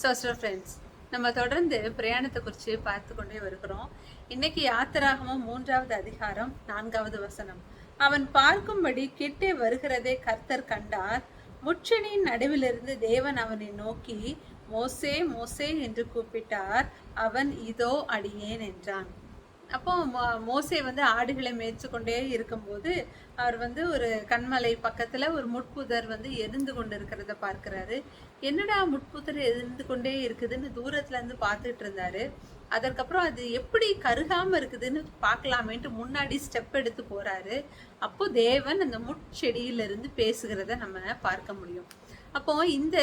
Zoster friends நம்ம தொடர்ந்து பிரயாணத்தை குறித்து பார்த்து கொண்டே வருகிறோம். இன்னைக்கு யாத்திராகமும் மூன்றாவது அதிகாரம் நான்காவது வசனம். அவன் பார்க்கும்படி கிட்டே வருகிறதை கர்த்தர் கண்டார். முச்சனின் நடுவிலிருந்து தேவன் அவனை நோக்கி மோசே மோசே என்று கூப்பிட்டார். அவன் இதோ அடியேன் என்றான். அப்போ மோசே வந்து ஆடுகளை மேய்ச்சு கொண்டே இருக்கும்போது அவர் வந்து ஒரு கண்மலை பக்கத்துல ஒரு முட்புதர் வந்து எரிந்து கொண்டு இருக்கிறத பார்க்கிறாரு. என்னடா முட்புதர் எரிந்து கொண்டே இருக்குதுன்னு தூரத்துல இருந்து பார்த்துட்டு இருந்தாரு. அதற்கப்புறம் அது எப்படி கருகாம இருக்குதுன்னு பார்க்கலாமேன்ட்டு முன்னாடி ஸ்டெப் எடுத்து போறாரு. அப்போ தேவன் அந்த முட்செடியில இருந்து பேசுகிறத நம்ம பார்க்க முடியும். அப்போ இந்த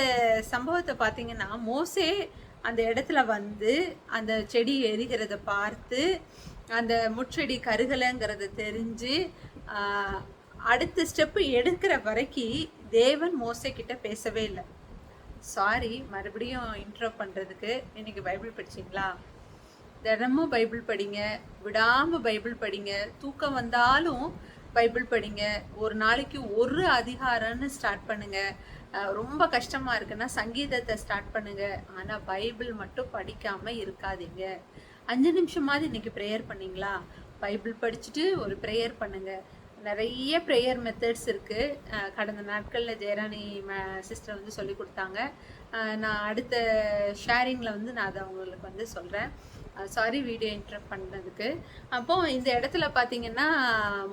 சம்பவத்தை பார்த்தீங்கன்னா மோசே அந்த இடத்துல வந்து அந்த செடி எரிகிறத பார்த்து அந்த முற்றடி கருகலைங்கிறத தெரிஞ்சு அடுத்த ஸ்டெப்பு எடுக்கிற வரைக்கும் தேவன் மோசை கிட்ட பேசவே இல்லை. சாரி மறுபடியும் இன்ட்ரோ பண்ணுறதுக்கு இன்னைக்கு பைபிள் படிச்சீங்களா? தினமும் பைபிள் படிங்க விடாமல் பைபிள் படிங்க தூக்கம் வந்தாலும் பைபிள் படிங்க ஒரு நாளைக்கு ஒரு அதிகாரம்னு ஸ்டார்ட் பண்ணுங்க. ரொம்ப கஷ்டமாக இருக்குன்னா சங்கீதத்தை ஸ்டார்ட் பண்ணுங்க. ஆனால் பைபிள் மட்டும் படிக்காமல் இருக்காதீங்க. அஞ்சு நிமிஷமாவது இன்னைக்கு ப்ரேயர் பண்ணீங்களா? பைபிள் படிச்சுட்டு ஒரு ப்ரேயர் பண்ணுங்க. நிறைய ப்ரேயர் மெத்தட்ஸ் இருக்கு. கடந்த நாட்களில் ஜெயராணி சிஸ்டர் வந்து சொல்லி கொடுத்தாங்க. நான் அடுத்த ஷேரிங்கில் வந்து நான் அதை உங்களுக்கு வந்து சொல்கிறேன் சாரி வீடியோ இன்டரப்ட் பண்ணதுக்கு. அப்போ இந்த இடத்துல பார்த்தீங்கன்னா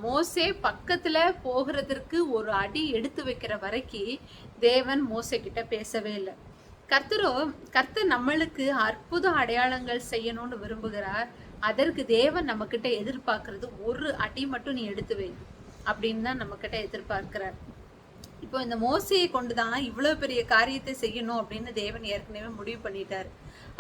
மோசே பக்கத்தில் போகிறதற்கு ஒரு அடி எடுத்து வைக்கிற வரைக்கும் தேவன் மோசை கிட்ட பேசவே இல்லை. கர்த்தரோ கர்த்தர் நம்மளுக்கு அற்புத அடையாளங்கள் செய்யணும்னு விரும்புகிறார். அதற்கு தேவன் நம்மக்கிட்ட எதிர்பார்க்கறது ஒரு அடி மட்டும் நீ எடுத்து வை அப்படின்னு தான் நம்மக்கிட்ட எதிர்பார்க்கிறார். இப்போ இந்த மோசையை கொண்டு தான் இவ்வளோ பெரிய காரியத்தை செய்யணும் அப்படின்னு தேவன் ஏற்கனவே முடிவு பண்ணிட்டார்.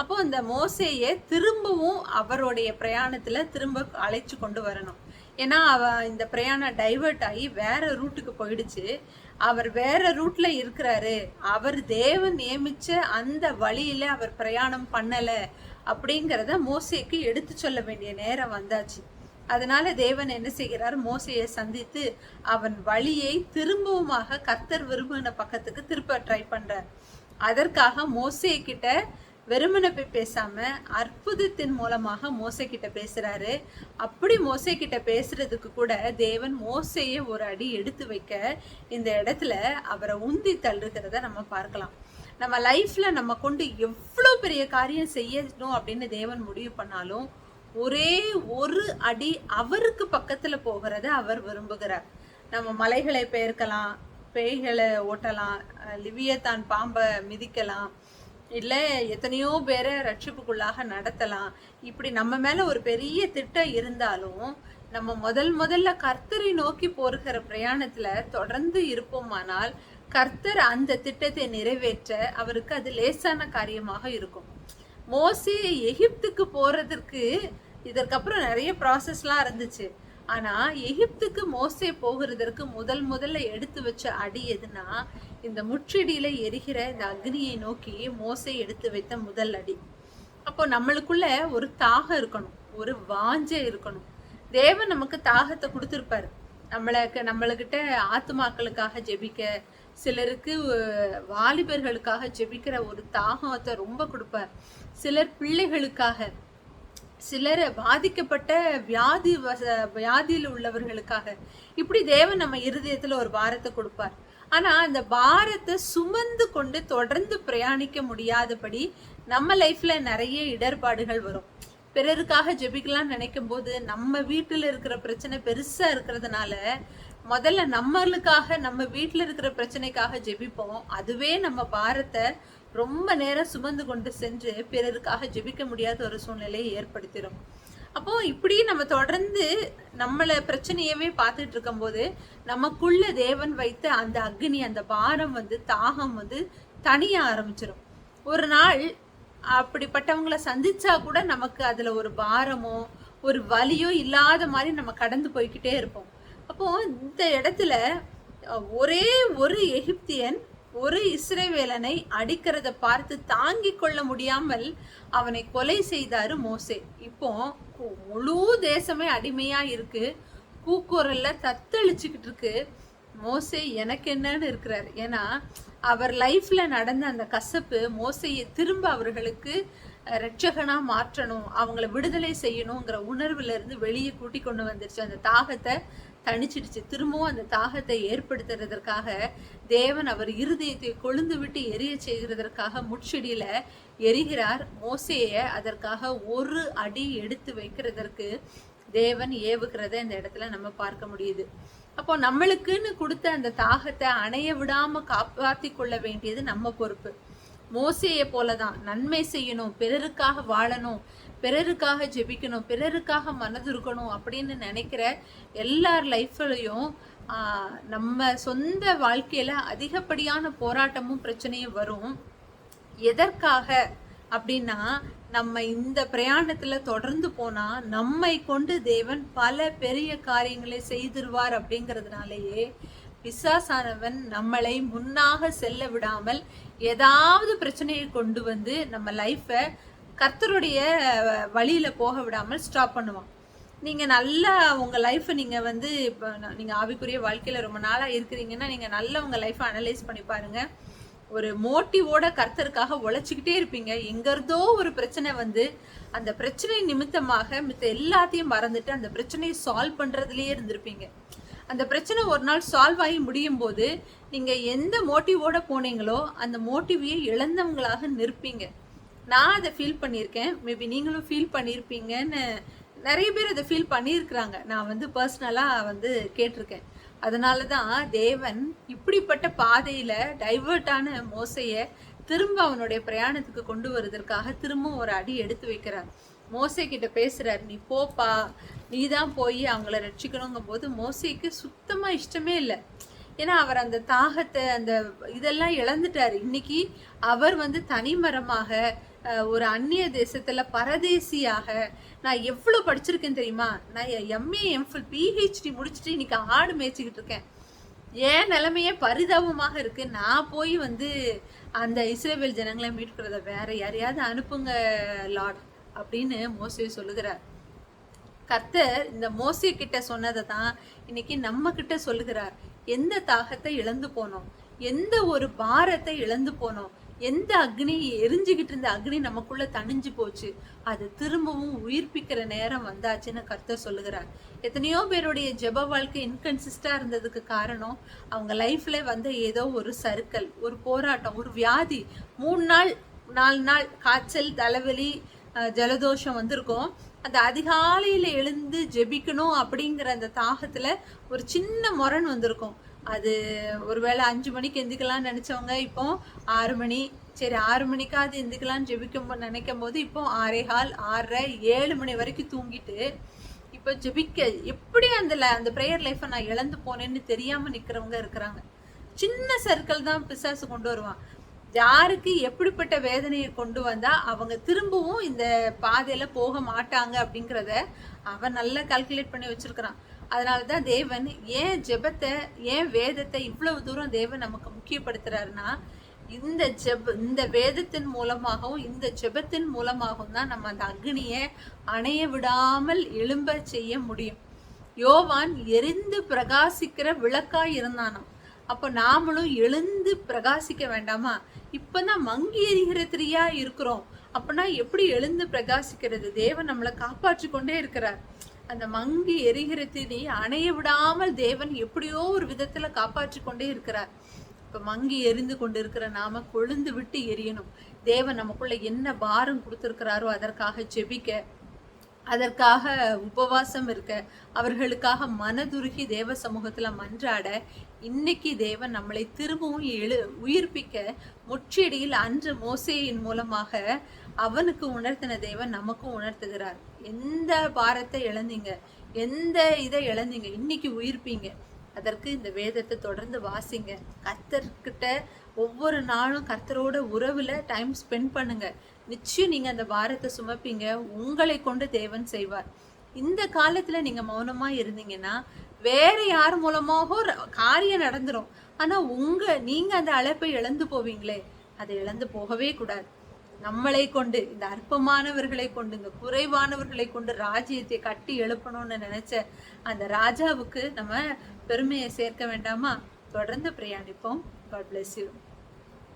அப்போ இந்த மோசைய திரும்பவும் அவருடைய பிரயாணத்துல திரும்ப அழைச்சு கொண்டு வரணும். ஏன்னா அவ இந்த பிரயாணம் டைவர்ட் ஆகி வேற ரூட்டுக்கு போயிடுச்சு. அவர் வேற ரூட்ல இருக்கிறாரு. அவர் தேவன் நியமிச்ச அந்த வழியில அவர் பிரயாணம் பண்ணல அப்படிங்கிறத மோசேக்கு எடுத்து சொல்ல வேண்டிய நேரம் வந்தாச்சு. அதனால தேவன் என்ன செய்கிறார்? மோசையை சந்தித்து அவன் வழியை திரும்பவுமாக கர்த்தர் விரும்பின பக்கத்துக்கு திருப்ப ட்ரை பண்றார். அதற்காக மோசே கிட்ட வெறுமனை போய் பேசாம அற்புதத்தின் மூலமாக மோசை கிட்ட பேசுறாரு. அப்படி மோசை கிட்ட பேசுறதுக்கு கூட தேவன் மோசையை ஒரு அடி எடுத்து வைக்க இந்த இடத்துல அவரை உந்தி தள்ளுகிறத நம்ம பார்க்கலாம். நம்ம லைஃப்ல நம்ம கொண்டு எவ்வளோ பெரிய காரியம் செய்யணும் அப்படின்னு தேவன் முடிவு பண்ணாலும் ஒரே ஒரு அடி அவருக்கு பக்கத்துல போகிறத அவர் விரும்புகிறார். நம்ம மலைகளை பெயர்க்கலாம் பேய்களை ஓட்டலாம் லிவியத்தான் பாம்பை மிதிக்கலாம் இல்லை எத்தனையோ பேரை ரட்சிப்புக்குள்ளாக நடத்தலாம். இப்படி நம்ம மேலே ஒரு பெரிய திட்டம் இருந்தாலும் நம்ம முதல் முதல்ல கர்த்தரை நோக்கி போகிற பிரயாணத்தில் தொடர்ந்து இருப்போமானால் கர்த்தர் அந்த திட்டத்தை நிறைவேற்ற அவருக்கு அது லேசான காரியமாக இருக்கும். மோசி எகிப்துக்கு போகிறதுக்கு இதற்கப்புறம் நிறைய ப்ராசஸ்லாம் இருந்துச்சு. ஆனா எகிப்துக்கு மோசே போகிறதற்கு முதல் முதல்ல எடுத்து வச்ச அடி எதுனா இந்த முச்செடியில எரிகிற இந்த அக்னியை நோக்கி மோசை எடுத்து வைத்த முதல் அடி. அப்போ நம்மளுக்குள்ள ஒரு தாகம் இருக்கணும் ஒரு வாஞ்சை இருக்கணும். தேவன் நமக்கு தாகத்தை கொடுத்துருப்பாரு. நம்மளுக்கு நம்மளுக்கிட்ட ஆத்துமாக்களுக்காக ஜெபிக்க சிலருக்கு வாலிபர்களுக்காக ஜெபிக்கிற ஒரு தாகத்தை ரொம்ப கொடுப்பார். சிலர் பிள்ளைகளுக்காக சிலர் பாதிக்கப்பட்ட வியாதி வச- வியாதியில் உள்ளவர்களுக்காக. இப்படி தேவன் நம்ம இருதயத்தில் ஒரு பாரத்தை கொடுப்பார். ஆனால் அந்த பாரத்தை சுமந்து கொண்டு தொடர்ந்து பிரயாணிக்க முடியாதபடி நம்ம லைஃப்பில் நிறைய இடர்பாடுகள் வரும். பிறருக்காக ஜெபிக்கலாம்னு நினைக்கும் போது நம்ம வீட்டில் இருக்கிற பிரச்சனை பெருசாக இருக்கிறதுனால முதல்ல நம்மளுக்காக நம்ம வீட்டில் இருக்கிற பிரச்சனைக்காக ஜெபிப்போம். அதுவே நம்ம பாரத்தை ரொம்ப நேரம் சுமந்து கொண்டு சென்று பிறருக்காக ஜெபிக்க முடியாத ஒரு சூழ்நிலையை ஏற்படுத்திடும். அப்போ இப்படி நம்ம தொடர்ந்து நம்மளை பிரச்சனையவே பார்த்துட்டு இருக்கும்போது நமக்குள்ள தேவன் வைத்த அந்த அக்னி அந்த பாரம் வந்து தாகம் வந்து தனிய ஆரம்பிச்சிடும் ஒரு நாள் அப்படிப்பட்டவங்களை சந்திச்சா கூட நமக்கு அதுல ஒரு பாரமோ ஒரு வலியோ இல்லாத மாதிரி நம்ம கடந்து போய்க்கிட்டே இருப்போம். அப்போ இந்த இடத்துல ஒரே ஒரு எகிப்தியன் ஒரு இஸ்ரேவேலனை அடிக்கிறத பார்த்து தாங்கிக் கொள்ள முடியாமல் அவனை கொலை செய்தாரு மோசே. இப்போ முழு தேசமே அடிமையா இருக்கு. கூக்குரல்ல தத்தளிச்சுக்கிட்டு இருக்கு. மோசே எனக்கு என்னன்னு இருக்கிறார். ஏன்னா அவர் லைஃப்ல நடந்த அந்த கசப்பு மோசையை திரும்ப அவர்களுக்கு ரட்சகனா மாற்றணும் அவங்கள விடுதலை செய்யணுங்கிற உணர்வுல இருந்து வெளியே கூட்டி கொண்டு வந்துருச்சு. அந்த தாகத்தை தணிச்சிடுச்சு. திரும்பவும் அந்த தாகத்தை ஏற்படுத்துறதற்காக தேவன் அவர் இருதயத்தை கொழுந்து விட்டு எரிய செய்கிறதற்காக முட்செடியில எரிகிறார். மோசையை அதற்காக ஒரு அடி எடுத்து வைக்கிறதற்கு தேவன் ஏவுகிறத இந்த இடத்துல நம்ம பார்க்க முடியுது. அப்போ நம்மளுக்குன்னு கொடுத்த அந்த தாகத்தை அணைய விடாம காப்பாத்தி கொள்ள வேண்டியது நம்ம பொறுப்பு. மோசையை போலதான். நன்மை செய்யணும் பிறருக்காக வாழணும் பிறருக்காக ஜெபிக்கணும் பிறருக்காக மனதுருக்கணும் அப்படின்னு நினைக்கிற எல்லார் லைஃப்லையும் நம்ம சொந்த வாழ்க்கையில் அதிகப்படியான போராட்டமும் பிரச்சனையும் வரும். எதற்காக அப்படின்னா நம்ம இந்த பிரயாணத்தில் தொடர்ந்து போனால் நம்மை கொண்டு தேவன் பல பெரிய காரியங்களை செய்திருவார் அப்படிங்கிறதுனாலேயே பிசாசானவன் நம்மளை முன்னாக செல்ல விடாமல் ஏதாவது பிரச்சனையை கொண்டு வந்து நம்ம லைஃப்பை கர்த்தருடைய வழியில் போக விடாமல் ஸ்டாப் பண்ணுவான். நீங்கள் நல்லா உங்கள் லைஃப்பை நீங்கள் வந்து இப்போ நீங்கள் ஆவிக்குரிய வாழ்க்கையில் ரொம்ப நாளாக இருக்கிறீங்கன்னா நீங்கள் நல்லா உங்கள் லைஃப்பை அனலைஸ் பண்ணி பாருங்கள் ஒரு மோட்டிவோட கர்த்தருக்காக உழைச்சிக்கிட்டே இருப்பீங்க. எங்கேருந்தோ ஒரு பிரச்சனை வந்து அந்த பிரச்சனை நிமித்தமாக மித்த எல்லாத்தையும் மறந்துட்டு அந்த பிரச்சனையை சால்வ் பண்ணுறதுலேயே இருந்திருப்பீங்க. அந்த பிரச்சனை ஒரு நாள் சால்வ் ஆகி முடியும் போது நீங்கள் எந்த மோட்டிவோட போனீங்களோ அந்த மோட்டிவையே இழந்தவங்களாக நிற்பீங்க. நான் அதை ஃபீல் பண்ணியிருக்கேன். மேபி நீங்களும் ஃபீல் பண்ணியிருப்பீங்கன்னு நிறைய பேர் அதை ஃபீல் பண்ணியிருக்கிறாங்க. நான் வந்து பர்சனலாக வந்து கேட்டிருக்கேன். அதனால தான் தேவன் இப்படிப்பட்ட பாதையில் டைவர்ட்டான மோசையை திரும்ப அவனுடைய பிரயாணத்துக்கு கொண்டு வருவதற்காக திரும்ப ஒரு அடி எடுத்து வைக்கிறார். மோசை கிட்ட பேசுறாரு நீ போப்பா நீ தான் போய் அவங்கள ரட்சிக்கணுங்கும் போது மோசைக்கு சுத்தமாக இஷ்டமே இல்லை. ஏன்னா அவர் அந்த தாகத்தை அந்த இதெல்லாம் இழந்துட்டார். இன்னைக்கு அவர் வந்து தனிமரமாக ஒரு அந்நிய தேசத்தில் பரதேசியாக நான் எவ்வளோ படிச்சிருக்கேன் தெரியுமா? நான் எம்ஏ எம்ஃபில் பிஹெச்டி முடிச்சுட்டு இன்னைக்கு ஆடு மேய்ச்சிக்கிட்டு இருக்கேன். ஏன் நிலைமையே பரிதாபமாக இருக்கு. நான் போய் வந்து அந்த இஸ்ரேபேல் ஜனங்களை மீட்கிறத வேற யாரையாவது அனுப்புங்க லார்ட் அப்படின்னு மோசே சொல்லுகிறார். கர்த்தர் இந்த மோசே கிட்ட சொன்னதை தான் இன்னைக்கு நம்ம கிட்ட சொல்லுகிறார். எந்த தாகத்தை இழந்து போனோம்? எந்த ஒரு பாரத்தை இழந்து போனோம்? எந்த அக்னி எரிஞ்சுக்கிட்டு இருந்த அக்னி நமக்குள்ள தணிஞ்சு போச்சு. அது திரும்பவும் உயிர்ப்பிக்கிற நேரம் வந்தாச்சுன்னு கர்த்தர் சொல்லுகிறார். எத்தனையோ பேருடைய ஜெப வாழ்க்கை இன்கன்சிஸ்டா இருந்ததுக்கு காரணம் அவங்க லைஃப்ல வந்த ஏதோ ஒரு சறுக்கல் ஒரு போராட்டம் ஒரு வியாதி. மூணு நாள் நாலு நாள் காய்ச்சல் தலைவலி ஜலதோஷம் வந்திருக்கும். அந்த அதிகாலையில் எழுந்து ஜெபிக்கணும் அப்படிங்கிற அந்த தாகத்தில் ஒரு சின்ன முரண் வந்திருக்கும். அது ஒருவேளை அஞ்சு மணிக்கு எந்திக்கலாம்னு நினச்சவங்க இப்போ ஆறு மணி சரி ஆறு மணிக்காவது எந்திக்கலாம்னு ஜெபிக்கும் நினைக்கும் போது இப்போ ஆறே கால் ஆறரை ஏழு மணி வரைக்கும் தூங்கிட்டு இப்போ ஜெபிக்க எப்படி அந்த ல- அந்த ப்ரேயர் லைஃப்பை நான் இழந்து போனேன்னு தெரியாமல் நிற்கிறவங்க இருக்கிறாங்க. சின்ன சர்க்கிள் தான் பிசாசு கொண்டு வருவான். யாருக்கு எப்படிப்பட்ட வேதனையை கொண்டு வந்தால் அவங்க திரும்பவும் இந்த பாதையில் போக மாட்டாங்க அப்படிங்கிறத அவன் நல்லா கால்குலேட் பண்ணி வச்சிருக்கிறான். அதனால தான் தேவன் ஏன் ஜெபத்தை ஏன் வேதத்தை இவ்வளவு தூரம் தேவன் நமக்கு முக்கியப்படுத்துறாருன்னா இந்த ஜெப இந்த வேதத்தின் மூலமாகவும் இந்த ஜெபத்தின் மூலமாகவும் தான் நம்ம அந்த அக்னியை அணைய விடாமல் எழும்ப செய்ய முடியும். யோவான் எரிந்து பிரகாசிக்கிற விளக்காய் இருந்தானாம். அப்போ நாமளும் எழுந்து பிரகாசிக்க வேண்டாமா? இப்பதான் மங்கி எரிகிற திரியா இருக்கிறோம். அப்பனா எப்படி எழுந்து பிரகாசிக்கிறது? தேவன் நம்மளை காப்பாற்றி கொண்டே இருக்கிறார். அந்த மங்கி எரிகிற திரி அணைய விடாமல் தேவன் எப்படியோ ஒரு விதத்துல காப்பாற்றி கொண்டே இருக்கிறார். இப்ப மங்கி எரிந்து கொண்டு இருக்கிற நாம கொழுந்து விட்டு எரியணும். தேவன் நமக்குள்ள என்ன பாரம் கொடுத்திருக்கிறாரோ அதற்காக ஜெபிக்க அதற்காக உபவாசம் இருக்க அவர்களுக்காக மனதுருகி தேவ சமூகத்துல மன்றாட இன்னைக்கு தேவன் நம்மளை திரும்பவும் எழு உயிர்ப்பிக்க முற்றியடியில் அன்று மோசையின் மூலமாக அவனுக்கு உணர்த்தின தேவன் நமக்கும் உணர்த்துகிறார். எந்த பாரத்தை இழந்தீங்க? எந்த இதை இழந்தீங்க? இன்னைக்கு உயிர்ப்பீங்க. அதற்கு இந்த வேதத்தை தொடர்ந்து வாசிங்க. கர்த்தர்கிட்ட ஒவ்வொரு நாளும் கர்த்தரோட உறவில் டைம் ஸ்பெண்ட் பண்ணுங்க. நிச்சயம் நீங்கள் அந்த பாரத்தை சுமப்பீங்க. உங்களை கொண்டு தேவன் செய்வார். இந்த காலத்தில் நீங்கள் மௌனமாக இருந்தீங்கன்னா வேற யார் மூலமாக ஒரு காரியம் நடந்துடும் ஆனால் உங்கள் நீங்கள் அந்த அழைப்பை இழந்து போவீங்களே. அதை இழந்து போகவே கூடாது. நம்மளை கொண்டு இந்த அற்பமானவர்களை கொண்டு இந்த குறைவானவர்களை கொண்டு ராஜ்யத்தை கட்டி எழுப்பணும்னு நினைச்ச அந்த ராஜாவுக்கு நம்ம பெருமையை சேர்க்க வேண்டாமா? தொடர்ந்து பிரயாணிப்போம். God bless you